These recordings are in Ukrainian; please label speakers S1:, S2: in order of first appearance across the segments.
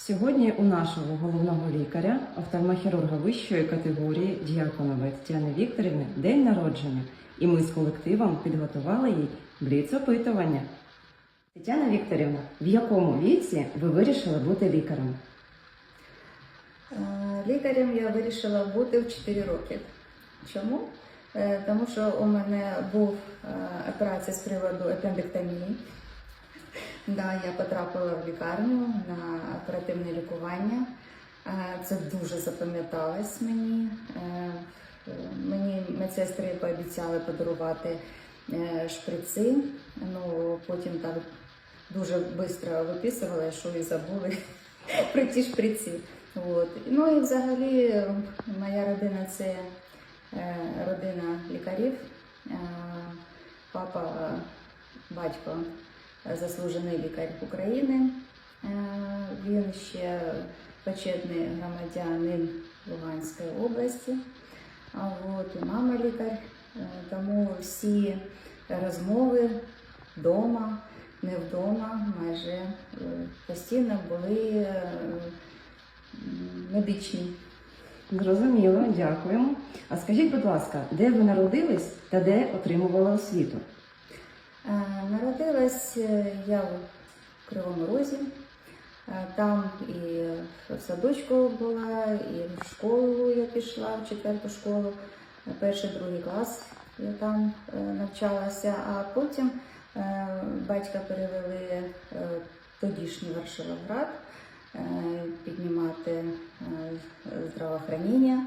S1: Сьогодні у нашого головного лікаря, офтальмохірурга вищої категорії Діаконової Тетяни Вікторівни день народження, і ми з колективом підготували їй бліц-опитування. Тетяна Вікторівна, в якому віці ви вирішили бути лікарем?
S2: Е, Лікарем я вирішила бути в 4 роки. Чому? Е, Тому що у мене був е, операція з приводу епендектомії. Да, я потрапила в лікарню на оперативне лікування. Е, Це дуже запам'яталось мені. Е, Мені медсестри пообіцяли подарувати е, шприци. Ну, потім так дуже швидко виписували, що і забули про ті шприці. От. Ну і взагалі моя родина це родина лікарів. Папа, батько заслужений лікар України. Е, Він ще почетний громадянин Луганської області. А от мама лікар. Е, Тому всі розмови вдома, не вдома, майже е, постійно були медичні.
S1: Зрозуміло, дякуємо. А скажіть, будь ласка, де ви народились та де отримували освіту?
S2: Е, Народилась е, я в Кривому Розі. Е, Там і в садочку була, і в школу я пішла, в четверту школу, перший, другий клас я там навчалася, а потім батька перевели тодішній Варшавоград піднімати здравоохранення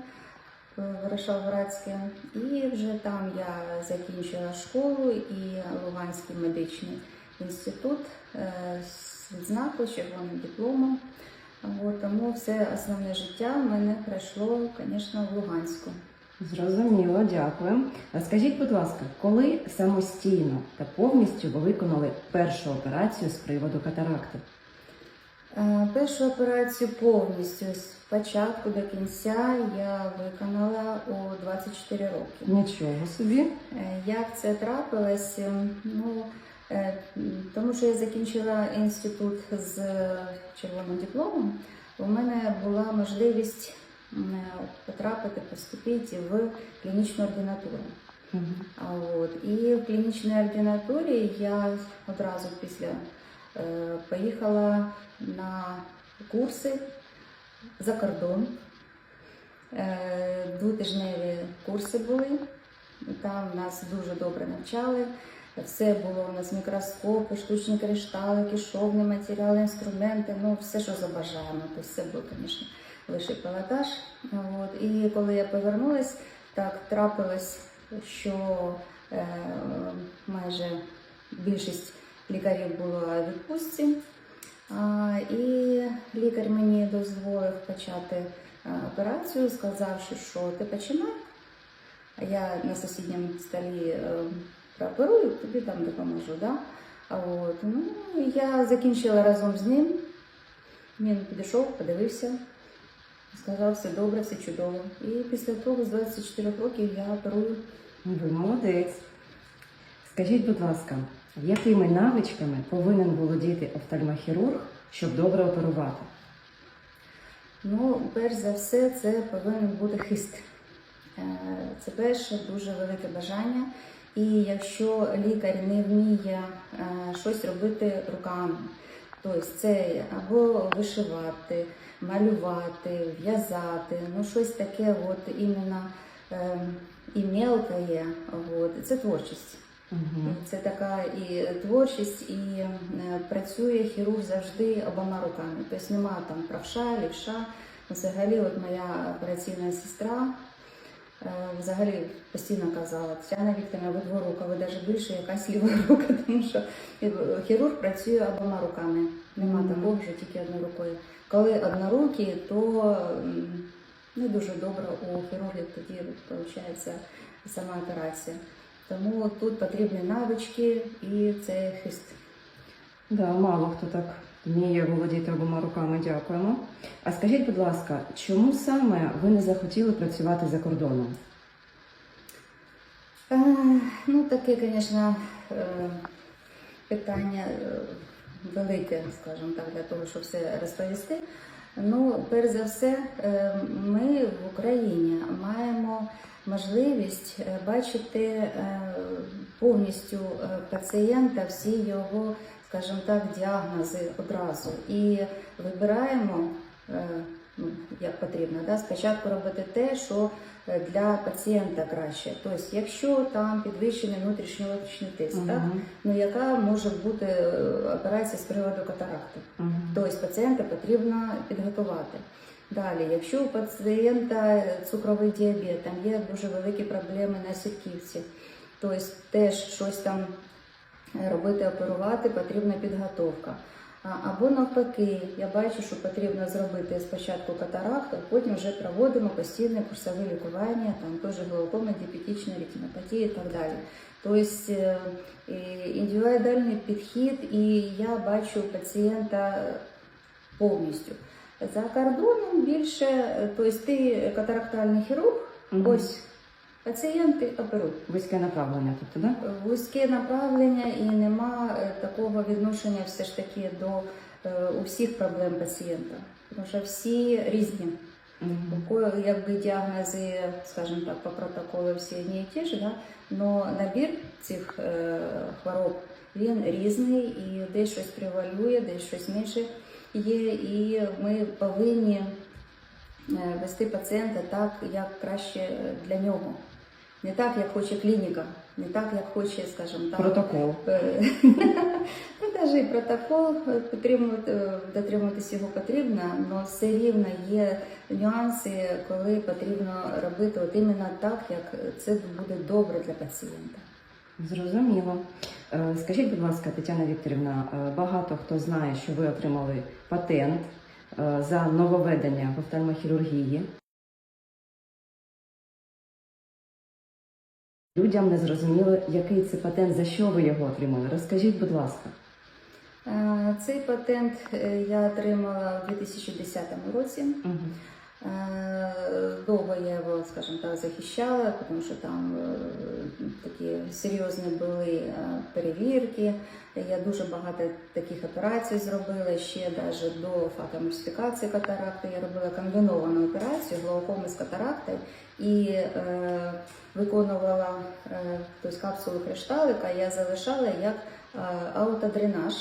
S2: в Варшавградське. І вже там я закінчила школу і Луганський медичний інститут е, з відзнакою, червоним дипломом. От, тому все основне життя в мене пройшло, звісно, в Луганську.
S1: Зрозуміло, дякую. Скажіть, будь ласка, коли самостійно та повністю ви виконали першу операцію з приводу катаракти?
S2: Е, Першу операцію повністю з початку до кінця я виконала у 24 роки.
S1: Нічого собі.
S2: Е, Як це трапилось? Е, Ну, е, тому що я закінчила інститут з червоним дипломом, у мене була можливість потрапити, поступити в клінічну ординатуру. А от і в клінічній ординатурі я одразу після поїхала на курси за кордон. Е, двотижневі курси були. Там нас дуже добре навчали. Все було у нас мікроскопи, штучні криштали, кишовні матеріали, інструменти, ну все, що забажаємо. Тобто все було, звісно, вищий пилотаж. От. І коли я повернулась, так трапилось, що е, майже більшість лікарів було у відпустці. І лікар мені дозволив почати операцію, сказавши, що ти починай, а я на сусідньому столі е, прооперую, тобі там допоможу. Да? От, ну, я закінчила разом з ним. Він підійшов, подивився, сказав, все добре, все чудово. І після того, з 24 років, я оперую.
S1: Ви молодець. Скажіть, будь ласка, якими навичками повинен володіти офтальмохірург, щоб добре оперувати?
S2: Ну, перш за все, це повинен бути хист. Е, Це перше дуже велике бажання. І якщо лікар не вміє е, щось робити руками, тобто це або вишивати, малювати, в'язати, ну щось таке, от іменно е, і мелкое, от, це творчість.
S1: Угу.
S2: Це така і творчість, і е, працює хірург завжди обома руками. Тобто немає там правша, лівша. Взагалі, от моя операційна сестра е, взагалі постійно казала, Тетяна Вікторівна, ви дворука, ви навіть більше якась ліва рука, тому що хірург працює обома руками. Нема
S1: Мгм.
S2: такого, що тільки одною рукою. Коли однорукі, то не дуже добре у хірургів тоді виходить сама операція. Тому тут потрібні навички і це хист.
S1: Да, мало хто так вміє володіти обома руками, дякуємо. А скажіть, будь ласка, чому саме ви не захотіли працювати за кордоном?
S2: Е, Ну, таке, звісно, е, питання. е, велике, скажімо так, для того, щоб все розповісти. Ну, перш за все, е, ми в Україні маємо можливість е, бачити е, повністю пацієнта, всі його, скажімо так, діагнози одразу. І вибираємо, як потрібно, да? спочатку робити те, що е, для пацієнта краще. Тобто, якщо там підвищений внутрішній тиск, так? Ну яка може бути е, операція з приводу катаракти?
S1: Мгм.
S2: Тобто пацієнта потрібно підготувати. Далі, якщо у пацієнта цукровий діабет, там є дуже великі проблеми на сітківці, тобто теж щось там робити, оперувати, потрібна підготовка. Або навпаки, я бачу, що потрібно зробити спочатку катаракту, потім вже проводимо постійне курсове лікування, там теж глаукома, діабетична ретинопатія і так далі. Тобто е, індивідуальний підхід, і я бачу пацієнта повністю. За кордоном більше, е, тобто ти катарактальний хірург,
S1: Мгм.
S2: ось пацієнти оперують.
S1: Вузьке направлення, тобто, да?
S2: Вузьке направлення і нема е, такого відношення все ж таки до е, усіх проблем пацієнта. Тому що всі різні.
S1: Мгм.
S2: У кого якби діагнози, скажімо так, по протоколу всі одні і ті ж, да? но набір цих е, хвороб він різний і десь щось превалює, десь щось менше є, і ми повинні е, вести пацієнта так, як краще е, для нього. Не так, як хоче клініка, не так, як хоче, скажімо так,
S1: Протокол.
S2: Е, Ну, навіть і протокол е, е, дотримуватись його потрібно, але все рівно є нюанси, коли потрібно робити от іменно так, як це буде добре для пацієнта.
S1: Зрозуміло. Е, Скажіть, будь ласка, Тетяна Вікторівна, е, багато хто знає, що ви отримали патент е, за нововведення в офтальмохірургії. Людям не зрозуміло, який це патент, за що ви його отримали. Розкажіть, будь ласка.
S2: Е, Цей патент е, я отримала у 2010 році.
S1: Угу.
S2: Е, Довго я його, скажімо так, захищала, тому що там е, такі серйозні були е, перевірки. Я дуже багато таких операцій зробила ще навіть до факомульсифікації катаракти. Я робила комбіновану операцію глаукоми з катарактою і е, виконувала е, тобто капсулу кришталика, я залишала як е, аутодренаж,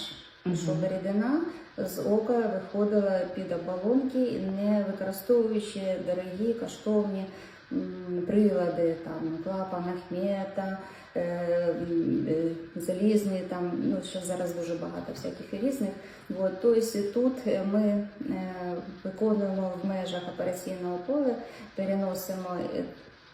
S2: Щоб рідина з ока виходила під оболонки, не використовуючи дорогі коштовні прилади, там клапан Ахмета, е, е, залізні, там ну ще зараз дуже багато всяких різних. От, тобто тут ми е, виконуємо в межах операційного поля, переносимо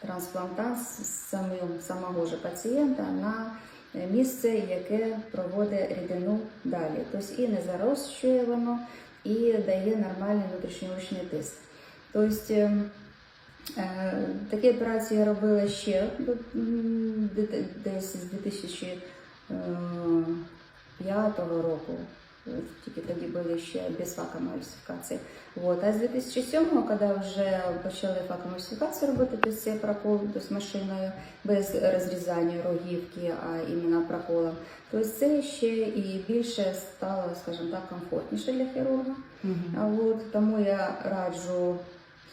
S2: е, трансплантант з самим самого ж пацієнта на е, місце, яке проводить рідину далі. Тобто і не зарощує воно, і дає нормальний внутрішньоочний тиск. Тобто е, е, такі операції я робила ще десь з 2005 року. Тільки тоді були ще без факомульсифікації. Вот. А з 2007-го, коли вже почали факомульсифікацію робити, тобто це прокол тобто машиною, без розрізання рогівки, а іменно проколом, то це ще і більше стало, скажімо так, комфортніше для хірурга. А от тому я раджу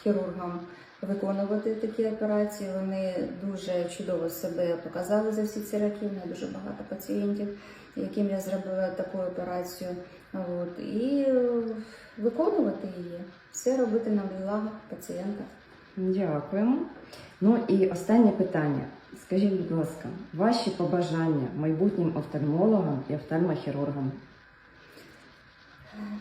S2: хірургам виконувати такі операції. Вони дуже чудово себе показали за всі ці роки. У мене дуже багато пацієнтів, яким я зробила таку операцію. От, і е, виконувати її, все робити на благо пацієнта.
S1: Дякуємо. Ну і останнє питання. Скажіть, будь ласка, ваші побажання майбутнім офтальмологам і офтальмохірургам?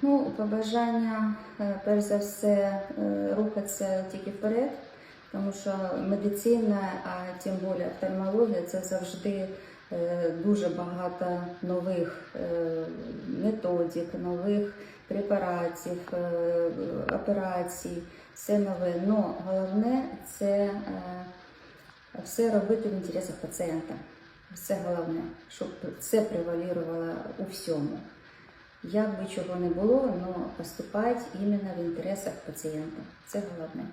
S2: Ну, побажання, е, перш за все, е, рухатися тільки вперед, тому що медицина, а тим більше офтальмологія, це завжди е, дуже багато нових методик, нових препаратів, операцій, все нове. Но головне це все робити в інтересах пацієнта. Все головне, щоб це превалірувало у всьому. Як би чого не було, але поступають іменно в інтересах пацієнта. Це головне.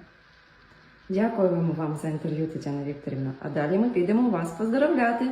S1: Дякуємо вам за інтерв'ю, Тетяна Вікторівна. А далі ми підемо вас поздоровляти.